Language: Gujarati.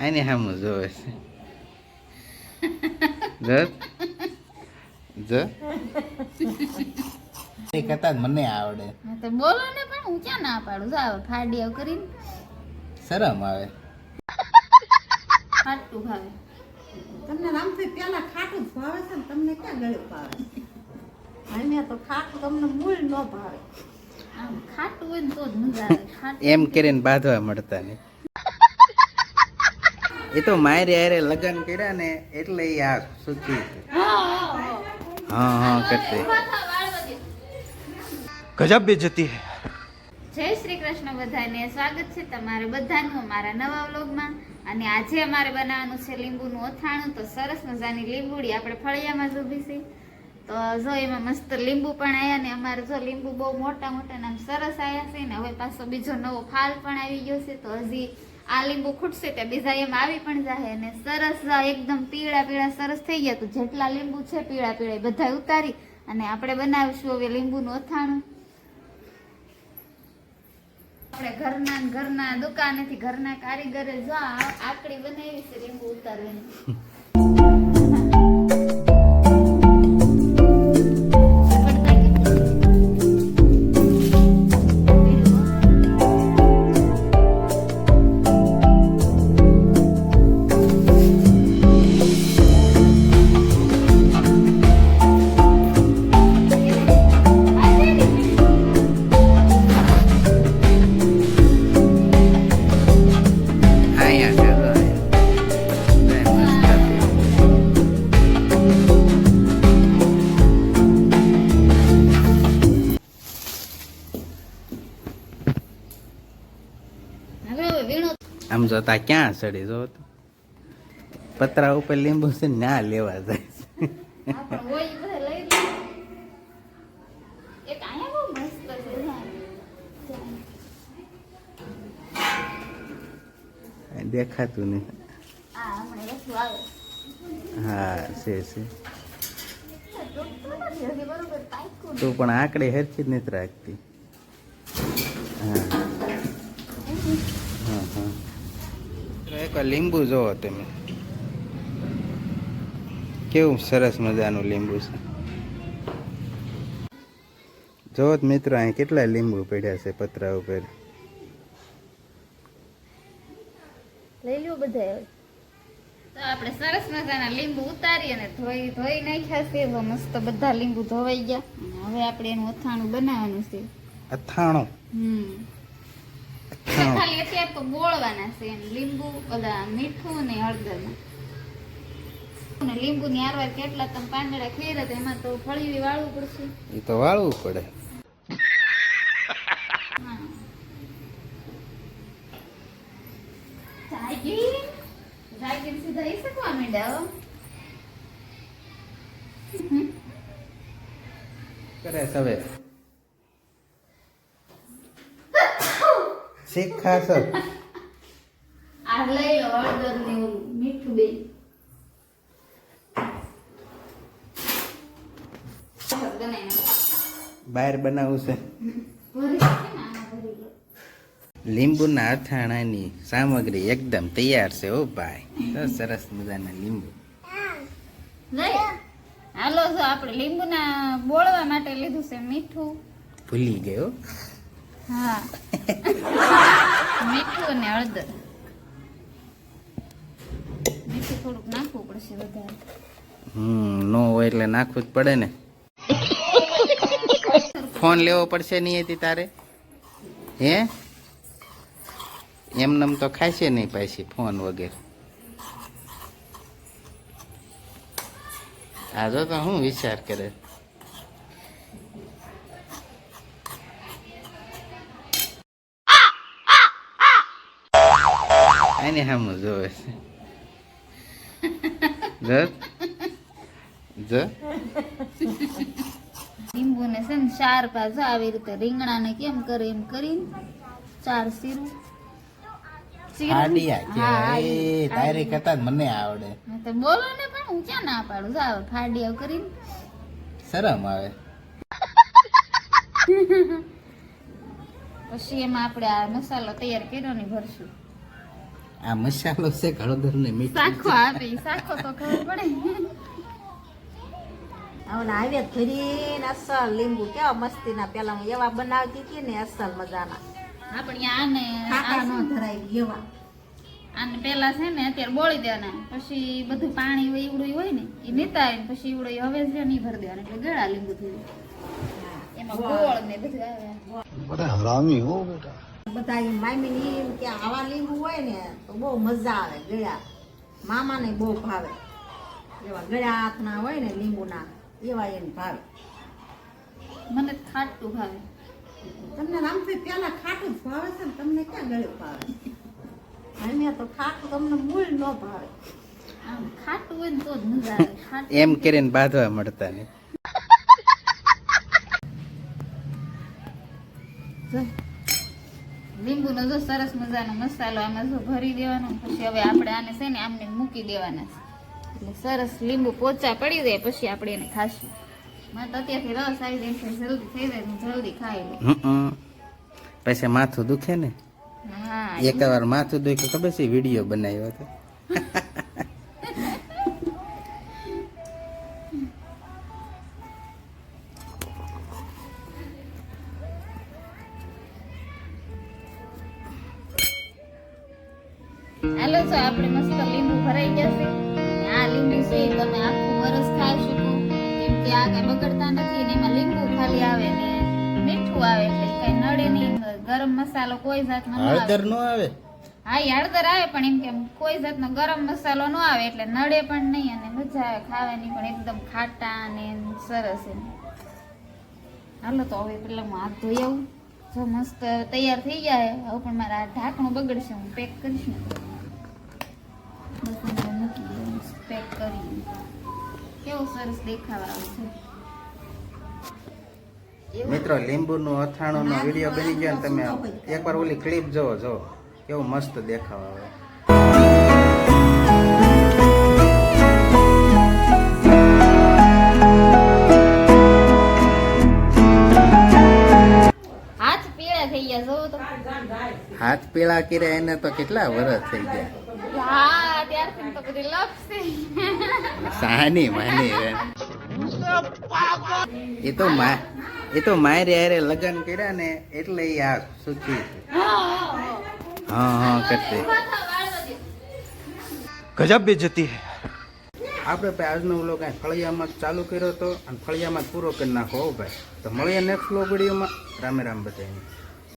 આને સામું જોવે છે. જો. જો. એ કરતા મને આવડે. તો બોલો ને પણ હું ક્યાં ના પાડું? જાવ ફાડી આવ કરીને. શરમ આવે. ખાટું ભાવે. તમને રામથી પેલા ખાટું જ ભાવે છે ને તમને ક્યાં ગળ્યું ભાવે? અહીંયા તો ખાટું તમને મૂળ ન ભાવે. આમ ખાટું હોય ને તો જ મજા આવે. ખાટું એમ કરીને બાંધવા મળતા ને એ તો મારી હારે લગ્ન કર્યા ને એટલે એ આ સુખી હા હા કરતી ગજબ બે જતી જય શ્રી કૃષ્ણ બધાને. સ્વાગત છે તમારે બધાનું અમારા નવા વ્લોગમાં. અને આજે અમારે બનાવવાનું છે લીંબુનું ઓથાણું તો સરસ મજાની લીંબુડી આપણે ફળિયામાં જ ઊભી તો જો એમાં મસ્ત લીંબુ પણ આવ્યા ને અમારે જો લીંબુ બહુ મોટા મોટા નામ સરસ આવ્યા છે ને હવે પાછો બીજો નવો ફાલ પણ આવી ગયો છે. તો હજી આ લીંબુ ખૂટશે તે બીજા એમ આવી પણ જાય અને સરસ એકદમ પીળા પીળા સરસ થઈ ગયા. તો જેટલા લીંબુ છે પીળા પીળા બધા ઉતારી અને આપણે બનાવીશું હવે લીંબુનું અથાણું. આપણે ઘરના ઘરના દુકાનેથી ઘરના કારીગરે જો આકડી બનાવી છે લીંબુ ઉતારવાની. આમ જોતા ક્યાં ચડી જો તો. પતરા ઉપર લીંબુ છે ને લેવા જાય. દેખાતું નહીં. હા છે છે. તું પણ આંકડે હેરથી જ નથી રાખતી. હા. એક લીંબુ જોવો તમે. કેવું સરસ મજાનું લીંબુ છે. જોવો મિત્રો અહીં કેટલા લીંબુ પડ્યા છે પતરા ઉપર. લઈ લો બધા તો આપણે સરસ મજાના લીંબુ ઉતારી અને ધોઈ ધોઈ નાખ્યા છે. તો મસ્ત બધા લીંબુ ધોવાઈ ગયા. હવે આપણે એનું અથાણું બનાવવાનું છે. અથાણું? હમ. અથાણો ખાલી અત્યારે તો બોળવાના છે એમ. લીંબુ બધા મીઠું ને હળદર લીંબુ ની આરવાર કેટલા તમે પાંદડા ખેરા તો એમાં તો ફળીવી વાળવું પડશે. એ તો વાળવું પડે. સીધા શકવા માંડ્યા. કરે હવે. શીખ ખાશો આ લઈ લો હળદર ને મીઠું બે. બહાર બનાવવું છે. લીંબુના અથાણાની સામગ્રી એકદમ તૈયાર છે ઓ ભાઈ. તો સરસ મજાના લીંબુ. હાલો આપણે લીંબુના બોળવા માટે લીધું છે મીઠું. ભૂલી ગયો. હા. નાખવું હમ, નો હોય એટલે નાખવું જ પડે ને. ફોન લેવો પડશે નહીં હતી તારે? હે? એમનેમ તો ખાશે નહીં પાછી ફોન વગેરે. આ જો તો હું વિચાર કરે? આને સામું જોવે છે. જો લીંબુને છે ને ચાર પાછા આવી રીતે રીંગણાને કેમ કરે એમ કરીને ચાર સીરું તારી મને આવડે. તો બોલો ને પણ હું ક્યાં ના પાડું? જાવ ફાડિયા કરીને. શરમ આવે. પછી એમાં આપણે આ મસાલો તૈયાર કર્યો ને ભરશું. આ મસાલો છે હળદર ને મીઠું સાખો આપી સાખો તો ખબર પડે. આવને આવ્યા ધરીને અસલ લીંબુ. કેવા મસ્તીના પેલા હું એવા બનાવતી હતી ને અસલ મજાના. હા પણ આને આ ન ધરાય એવા? અને પેલા છે ને અત્યારે બોળી દેવાના. પછી બધું પાણી હોય ઈવડું હોય ને એ નીતા ને પછી ઈવડું હવે છે નહીં ભરી દેવાના. એટલે ગળા લીંબુ થયું એમાં ગોળ ને બધું આવે. બધા હરામી હો બેટા. બધા ઈ મામી એમ કે આવા લીંબુ હોય ને તો બહુ મજા આવે ગળ્યા. મામાને બહુ ભાવે. એવા ગળ્યા હાથના હોય ને લીંબુના એવા એને ભાવે. મને ખાટું ભાવે. તમને રામથી પેલા ખાટું જ ભાવે છે ને તમને ક્યાં ગળ્યું ભાવે? અહીંયા તો ખાટું તમને મૂળ ન ભાવે. આમ ખાટું હોય ને તો જ મજા આવે. એમ કરીને બાંધવા મળતા ને જો સરસ મજાનો મસાલો આમાં જો ભરી દેવાનો પછી હવે આપણે આને છે ને આમને મૂકી દેવાના છે. એટલે સરસ લીંબુ પોચા પડી જાય પછી આપણે એને ખાશું. મને તો અત્યારથી રસ આવી જાય છે જલ્દી થઈ જાય હું જલ્દી ખાઈ લઉં પછી માથું દુખે ને? હા એક વાર માથું દુખે ખબર છે? વીડિયો બનાવ્યો હતો. હાલો છો આપણે મસ્ત લીંબુ ભરાઈ જશે. આ લીંબુ છે તમે આખું વરસ ખાઈ શકો. કેમ કે આ કઈ બગડતા નથી ને એમાં લીંબુ ખાલી આવે ને મીઠું આવે એટલે કઈ નડે નહીં. ગરમ મસાલો કોઈ જાતનો હળદર નો આવે? હા હળદર આવે પણ એમ કે કોઈ જાતનો ગરમ મસાલો ન આવે એટલે નડે પણ નહીં અને મજા આવે ખાવાની પણ એકદમ ખાટા અને સરસ એમ. હાલો તો હવે પેલા હું હાથ ધોઈ આવું. જો મસ્ત તૈયાર થઈ જાય હવે પણ મારા ઢાંકણું બગડશે હું પેક કરીશ ને. તો. બસ મૂકી દઉં પેક કરી કેવું સરસ દેખાવા આવે છે. મિત્રો લીંબુનું અથાણું નો વીડિયો બની ગયો ને તમે એકવાર ઓલી ક્લિપ જોવો જો કેવું મસ્ત દેખાવ આવે. હાથ પીળા થઈ ગયા જોવો તો. હાથ પીળા કર્યા એને તો કેટલા વરસ થઈ ગયા? ત્યારથી તો બધી લપસી સાની માની રે. એ તો મા એ તો મારે યારે લગ્ન કર્યા ને એટલે એ આ સુખી હા હા કરતી ગજબ બે જતી હે. આપણે ભાઈ આજનો ઓલો કાંઈ ફળિયામાં ચાલુ કર્યો હતો અને ફળિયામાં પૂરો કરી નાખો ભાઈ. તો મળીએ નેક્સ્ટ લો વિડીયોમાં. રામે રામ બધાને.